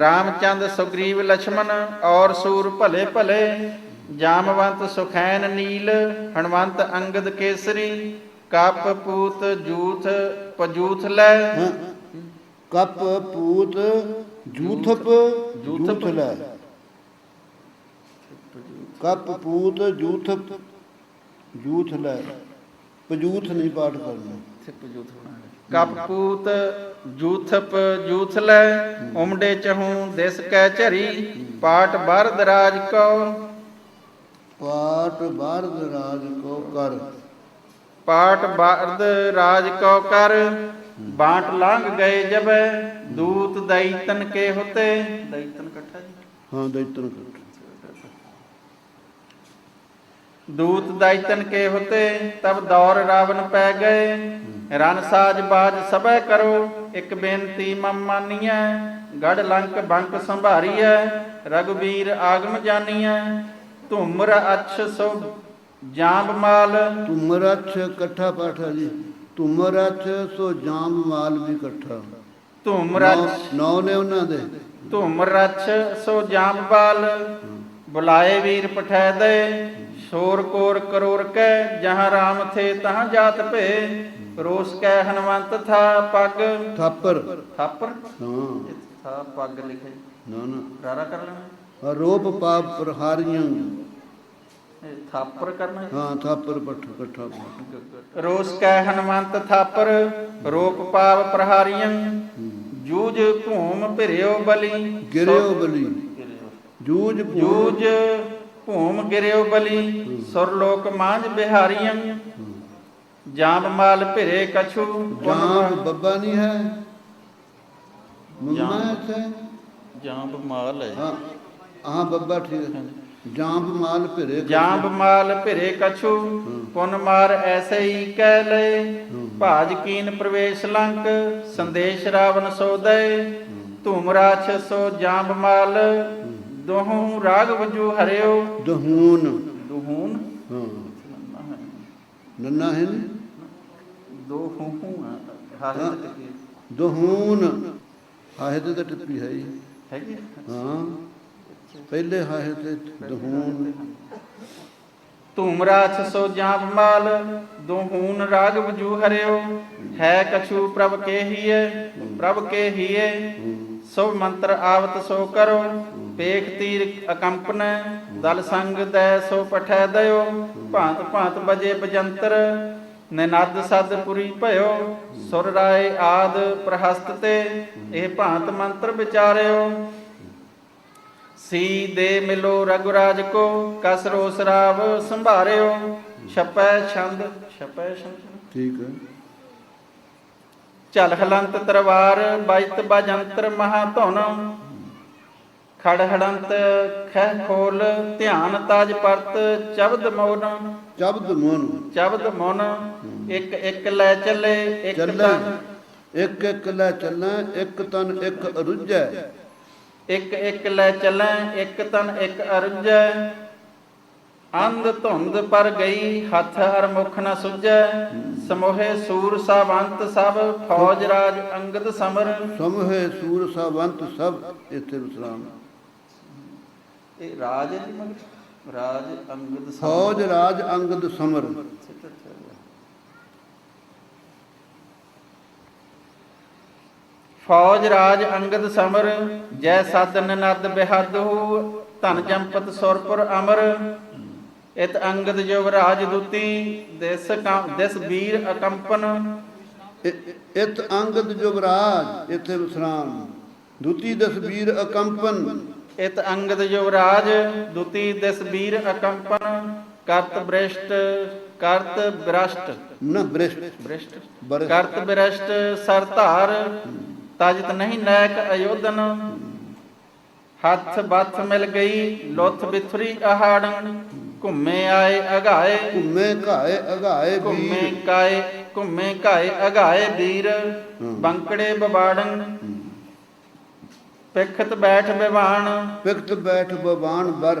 ਰਾਮਚੰਦ ਸੁਗਰੀਵ ਲక్ష్మణ ਔਰ ਸੂਰ ਭਲੇ ਭਲੇ ਜਾਮਵੰਤ ਸੁਖੈਨ ਨੀਲ ਹਣਵੰਤ ਅੰਗਦ ਕੇਸਰੀ ਕਪ ਪੂਤ ਜੂਥ ਪਜੂਥ ਲੈ। ਕਪ ਪੂਤ ਜੂਥਪ ਜੂਥਪ ਲੈ। ਕਪ ਪੂਤ ਜੂਥਪ ਜੂਥ ਲੈ। ਪਜੂਥ ਨਹੀਂ ਪਾਠ ਕਰਨਾ। ਇੱਥੇ ਪਜੂਥ ਹੋਣਾ। ਕਪੂਤ ਜੂਥਪ ਜੂਥ ਲੈ ਉਮੜੇ ਚਹੂ ਦਿਸ ਕੈ ਝਰੀ ਪਾਟ ਬਰਦ ਰਾਜ ਕੋ। ਪਾਟ ਬਾਰਦ ਰਾਜ ਕੋ ਕਰ। ਪਾਟ ਬਰਦ ਰਾਜ ਕੋ ਕਰ ਬਾਟ ਲੰਘ ਗਏ ਜਬੈ ਦੂਤ ਦੈਤਨ ਕੇ ਹੁਤੇ। ਦੈਤਨ ਇਕੱਠਾ ਜੀ? ਹਾਂ ਦੈਤਨ ਕਰ ਦੂਤ ਦੈਤਨ ਕੇ ਹੁਤੇ ਤਬ ਦੌਰ ਰਾਵਨ ਪੈ ਗਏ। ਰਨ ਸਾਜ ਬਾਜ ਸਭੈ ਕਰੋ ਇੱਕ ਬੇਨਤੀ ਮਮ ਮਾਨੀਐ ਗੜ ਲੰਕ ਬੰਕ ਸੰਭਾਰੀਐ ਰਗਵੀਰ ਆਗਮ ਜਾਨੀਐ ਧੁਮਰ ਅਛ ਸੋ ਜਾਂਬ ਮਾਲ। ਤੁਮਰਛ ਇਕੱਠਾ ਪਾਠ ਜੀ ਤੁਮਰਛ ਸੋ ਜਾਮ ਮਾਲ ਵੀ ਇਕੱਠਾ। ਧੁਮਰ ਅਛ ਨੌ ਨੇ ਉਹਨਾਂ ਦੇ। ਧੁਮ ਰਛ ਸੋ ਜਾਮਪਾਲ ਬੁਲਾਏ ਵੀਰ ਪਠੈ ਦੇ ਸ਼ੋਰ ਕੋਰ ਕਰੋਰ ਕੈ ਜਹਾਂ ਰਾਮ ਥੇ ਤਹਾਂ ਜਾਤ ਭੇ ਰੋਸ ਕੈ ਹਨਵੰਤ ਥਾ ਪੱਗ। ਥਾਪਰ। ਥਾਪਰ? ਹਾਂ। ਥਾ ਪੱਗ ਲਿਖੇ। ਨਾ ਨਾ। ਰਾਰਾ ਕਰ ਲੈਣਾ। ਆਰੋਪ ਪਾਪ ਪ੍ਰਹਾਰੀਆਂ। ਇਹ ਥਾਪਰ ਕਰਨਾ। ਹਾਂ ਥਾਪਰ ਪੱਠ ਇਕੱਠਾ ਰੋਸ ਕੈ ਹਨਵੰਤ ਥਾਪਰ ਰੋਪ ਪਾਵ ਪ੍ਰਹਾਰੀਆਂ। ਜੂਜ ਭੂਮ ਭਿਰਿਓ ਬਲੀ। ਗਿਰਿਓ ਬਲੀ। ਜੂਜ ਭੂਮ। ਗਿਰਿਓ ਬਲੀ। ਸੁਰਲੋਕ ਮਾਂਝ ਬਿਹਾਰੀਆਂ। ਜਾਮ ਮਾਲ ਭਿਰੇ ਕਛੂ ਜਾਮ ਬੱਬਾ ਨਹੀਂ ਹੈ। ਮੰਮਾ ਹੈ ਇੱਥੇ? ਜਾਂਬ ਮਾਲ ਹੈ। ਹਾਂ ਹਾਂ ਬੱਬਾ ਠੀਕ ਹੈ। ਜਾਂਬ ਮਾਲ ਭਿਰੇ ਜਾਂਬ ਮਾਲ ਭਿਰੇ ਕਛੂ ਪੁਨ ਮਾਰ ਐਸੇ ਹੀ ਕਹਿ ਲਏ ਭਾਜ ਕੀਨ ਪ੍ਰਵੇਸ਼ ਲੰਕ ਸੰਦੇਸ਼ ਰਾਵਨ ਸੋਦੈ ਧੂਮ ਰਾਛ ਸੋ ਜਾਂਬ ਮਾਲ। ਦੋਹੂ ਰਾਗ ਵਜੂ ਹਰਿਓ। ਦਹੂਨ। ਦੁਹੂਨ। ਹਾਂ। ਨੰਨਾ ਹੈ ਨੀ? ਦੋ ਹੂੰ ਹੂੰ ਹਾਜ਼ਰ ਤੇ ਦਹੂਨ ਹਾਹੇ ਤੇ ਤਾਂ ਟਿੱਪੀ ਹੈ ਹੀ। ਹੈਗੀ ਹਾਂ। ਪਹਿਲੇ ਹਾਹੇ ਤੇ ਦਹੂਨ ਧੂਮ ਰਾਛ ਸੋ ਜਾਂਬ ਮਾਲ ਦੋਹੂਨ ਰਾਗ ਵਜੂ ਹਰਿਓ। ਹੈ ਕਛੂ ਪ੍ਰਭ ਕੇ ਹੀਏ ਪ੍ਰਭ ਕੇ ਹੀਏ ਸੋ ਮੰਤਰ ਆਵਤ ਸੋ ਕਰੋ, ਪੇਖ ਤੀਰ ਅਕੰਪਨ, ਦਲ ਸੰਗ ਦੈ ਸੋ ਪਠੈ ਦਇਓ, ਭਾਂਤ ਭਾਂਤ ਬਜੇ ਬਜੰਤਰ, ਨਿਨਦ ਸਦ ਭਇਓ, ਸੁਰ ਰਾਏ ਆਦ ਪ੍ਰਹਸਤ ਤੇ, ਇਹ ਭਾਂਤ ਮੰਤਰ ਵਿਚਾਰਿਓ। ਸੀ ਦੇ ਮਿਲੋ ਰਗੁਰਾਜ ਕੋ, ਕਸ ਰੋਸ ਰਾਵ ਸੰਭਾਰਿਓ, ਛਪੈ ਛੰਦ ਛਪੈ ਛੰਦ। ਠੀਕ ਹੈ। ਝਲ ਹਲੰਤ ਤਰਵਾਰ ਬਾਜਤ ਬਾਜੰਤਰ ਮਹਾ ਧੁਨ। ਖੜ ਹੜੰਤ ਖਹਿ ਖੋਲ ਧਿਆਨ ਤਾਜ ਪਰਤ ਚਬਦ ਮੋਨ। ਸ਼ਬਦ ਮਨ। ਚਬਦ ਮੋਨ ਇੱਕ ਇੱਕ ਲੈ ਚੱਲੇ ਇੱਕ ਚੱਲੈ। ਤਨ। ਇੱਕ ਇੱਕ ਲੈ ਚੱਲੈ ਇੱਕ ਤਨ ਇੱਕ ਅਰੁਜੈ ਇੱਕ ਇੱਕ ਲੈ ਚੱਲੈ ਇੱਕ ਤਨ ਇੱਕ ਅਰਜੈ ਅੰਧ ਧੁੰਦ ਪਰ ਗਈ ਹੱਥ ਹਰ ਮੁਖ ਨ ਸੁਝੈ ਸਮੋਹੇ ਸੂਰ ਸਾਵੰਤ ਸਭ ਫੌਜ ਰਾਜ ਅੰਗਦ ਸਮਰ। ਸਮੂਹੇ ਸੂਰ ਸਾਵੰਤ ਸਭ ਇੱਥੇ ਵਿਸਰਾਮ। ਇਹ ਰਾਜ ਹੈ ਜੀ ਮਗਰ? ਰਾਜ ਅੰਗਦ ਸਮਰ। ਫੌਜ ਰਾਜ ਅੰਗਦ ਸਮਰ। ਫੌਜ ਰਾਜ ਅੰਗਦ ਸਮਰ ਜੈ ਸਾਧਨ ਨਦ ਬਿਹਦੂ ਧਨ ਜੰਪਤ ਸੁਰਪੁਰ ਅਮਰ। ਇਤ ਅੰਗਦ ਯੁਵਰਾਜ ਦੁਤੀ ਦਿਸ ਦਿਸ ਵੀਰ ਅਕੰਪਨ। ਇਤ ਅੰਗਦ ਜੁਗਰਾਜ ਇੱਥੇ ਵਿਸਰਾਮ। ਦੁਤੀ ਦਸਬੀਰ ਅਕੰਪਨ। ਇਤ ਅੰਗਦ ਯੁਵਰਾਜ ਦੁਤੀ ਦਿਸ ਵੀਰ ਅਕੰਪਨ। ਕਰਤ ਬ੍ਰਿਸ਼ਟ ਕਰਤ ਬ੍ਰਸ਼ਟ। ਨਾ ਬ੍ਰਿਸ਼ਟ। ਬ੍ਰਿਸ਼ਟ। ਬਰ- ਕਰਤ ਬ੍ਰਿਸ਼ਟ ਸਰ ਧਾਰ ਤਜਤ ਨਹੀਂ ਨੈਕ ਅਯੋਧਨ। ਹੱਥ ਬੱਥ ਮਿਲ ਗਈ ਲੁੱਥ ਬਿਥਰੀ ਅਹਾੜਨ। ਘੁੰਮੇ ਆਏ ਅਗਾਏ ਘੁੰਮੇ ਘਾਏ ਅਗਾਏ ਘੁੰਮੇ ਵੀਰ ਕਾਏ ਘੁੰਮੇ ਕਾਏ ਅਗਾਏ ਵੀਰ। ਬੰਕੜੇ ਬਬਾੜਨ। ਪਿਖਤ ਬੈਠ ਬਿਵਾਨ। ਪਿਖਤ ਬੈਠ ਬਵਾਨ ਬਰ।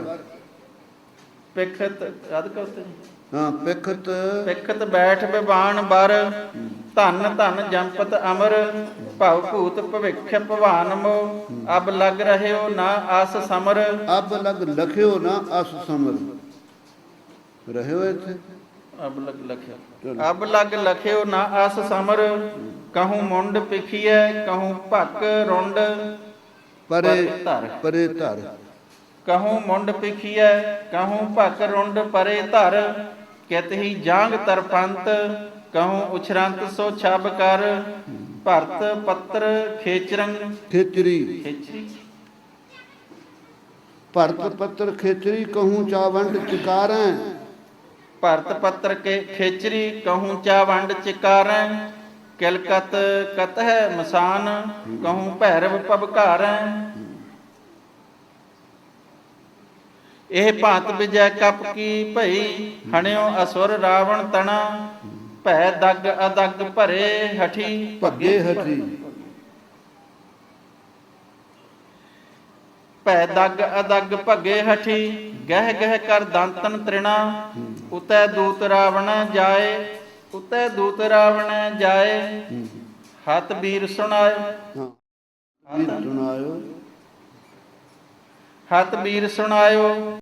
ਪਿਖਤ ਯਾਦ ਕਰਤੇ ਹਾਂ ਪਿਖਤ। ਪਿਖਤ ਬੈਠ ਬਿਵਾਨ ਬਰ। ਧਨ ਧਨ ਜੰਪਤ ਅਮਰ। ਭਵ ਭੂਤ ਭਵਿਖ ਭਵਾਨ ਮੋ। ਅਬ ਲਗ ਰਹਿਓ ਨਾ ਆਸ ਸਮਰ। ਅਬ ਲਗ ਲਖਿਓ ਨਾ ਅਸ ਸਮਰ। ਰਹਿਓ ਇੱਥੇ? ਅਬ ਲਗ ਲਖਿਓ। ਅਬ ਲਗ ਲਖਿਓ ਨਾ ਆਸ ਸਮਰ ਕਹੂੰ ਮੁੰਡ ਪਿਖੀਐ ਕਹੂੰ ਭੱਕ ਰੁੰਡ ਪਰੇ ਪਰੇ ਧਰ। ਪਰੇ ਧਰ। ਕਹੂੰ ਮੁੰਡ ਪਿਖੀਐ ਕਹੂੰ ਭੱਕ ਰੁੰਡ ਪਰੇ ਧਰ। ਕਿਤ ਹੀ ਜਾਂਗ ਤਰਪੰਤ ਕਹੂੰ ਉਛਰੰਤ ਸੋ ਛਬ ਕਰ। ਭਰਤ ਪੱਤਰ ਖੇਚਰੰਗ ਖੇਚਰੀ। ਖੇਚਰੀ। ਭਰਤ ਪੱਤਰ ਖੇਚਰੀ ਕਹੂੰ ਚਾਵੰਡ ਚਿਕਾਰੈ। ਭਰਤ ਪੱਤਰ ਕੇ ਖੇਚਰੀ ਕਹੂੰ ਚਾ ਵੰਡ ਚਿਕਾਰੈ ਕਿਲਕਤ ਕਤ ਹੈ ਮਸਾਨ, ਕਹੂੰ ਭੈਰਵ ਪਬਕਾਰੈ ਇਹ ਭਾਂਤ ਵਿਜੈ ਕਪ ਕੀ ਭਈ, ਹਣਿਓ ਅਸੁਰ ਰਾਵਣ ਤਣਾ, ਭੈ ਦਗ ਅਦਗ ਭਰੇ ਹਠੀ। ਭੱਗੇ ਹਠੀ। ਭੈ ਦਗ ਅਦਗ ਭੱਗੇ ਹਠੀ ਗਹਿ ਗਹਿ ਕਰ ਦੰਤਨ ਤ੍ਰਿਣਾ। ਉਤੈ ਦੂਤ ਰਾਵਣ ਜਾਏ ਉਤੈ ਦੂਤ ਰਾਵਣ ਜਾਏ। ਹਤ ਵੀਰ ਸੁਣਾਇਓ। ਹਾਂ। ਵੀ ਸੁਣਾਇਓ। ਹਤ ਵੀਰ ਸੁਣਾਇਓ।